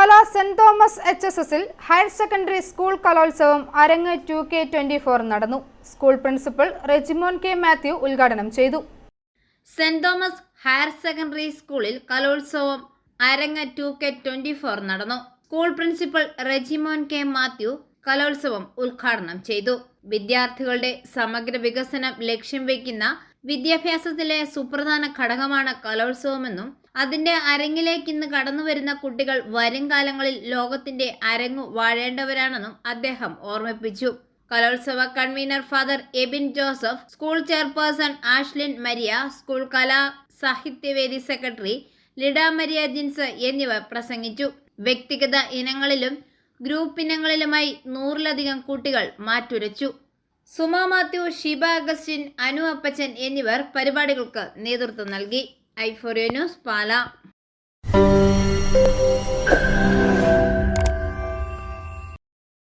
Pala Saint Thomas H S എസിൽ higher secondary school Kalolsavam Arangu two K twenty four നടന്നു. School principal Rejimon K Mathew ഉദ്ഘാടനം ചെയ്തു. Saint Thomas higher secondary സ്കൂളിൽ Kalolsavam Arangu two K twenty four നടന്നു. School principal Rejimon K Mathew Kalolsavam ഉദ്ഘാടനം ചെയ്തു. വിദ്യാർത്ഥികളുടെ സമഗ്ര വികസനം ലക്ഷ്യം വയ്ക്കുന്ന വിദ്യാഭ്യാസത്തിലെ സുപ്രധാന ഘടകമാണ് കലോത്സവമെന്നും അതിന്റെ അരങ്ങിലേക്ക് ഇന്ന് കടന്നു വരുന്ന കുട്ടികൾ വരും കാലങ്ങളിൽ ലോകത്തിന്റെ അരങ്ങു വാഴേണ്ടവരാണെന്നും അദ്ദേഹം ഓർമ്മിപ്പിച്ചു. കലോത്സവ convener father Abin Joseph school chairperson Ashlin Maria school കലാ സാഹിത്യവേദി സെക്രട്ടറി ലിഡ മരിയ ജിൻസ് എന്നിവർ പ്രസംഗിച്ചു. വ്യക്തിഗത ഇനങ്ങളിലും ഗ്രൂപ്പ് ഇനങ്ങളിലുമായി നൂറിലധികം കുട്ടികൾ മാറ്റുരച്ചു. സുമ മാത്യു ഷിബ അഗസ്റ്റിൻ അനു അപ്പച്ചൻ എന്നിവർ പരിപാടികൾക്ക് നേതൃത്വം നൽകി. ഐഫോറിയോ ന്യൂസ് പാല.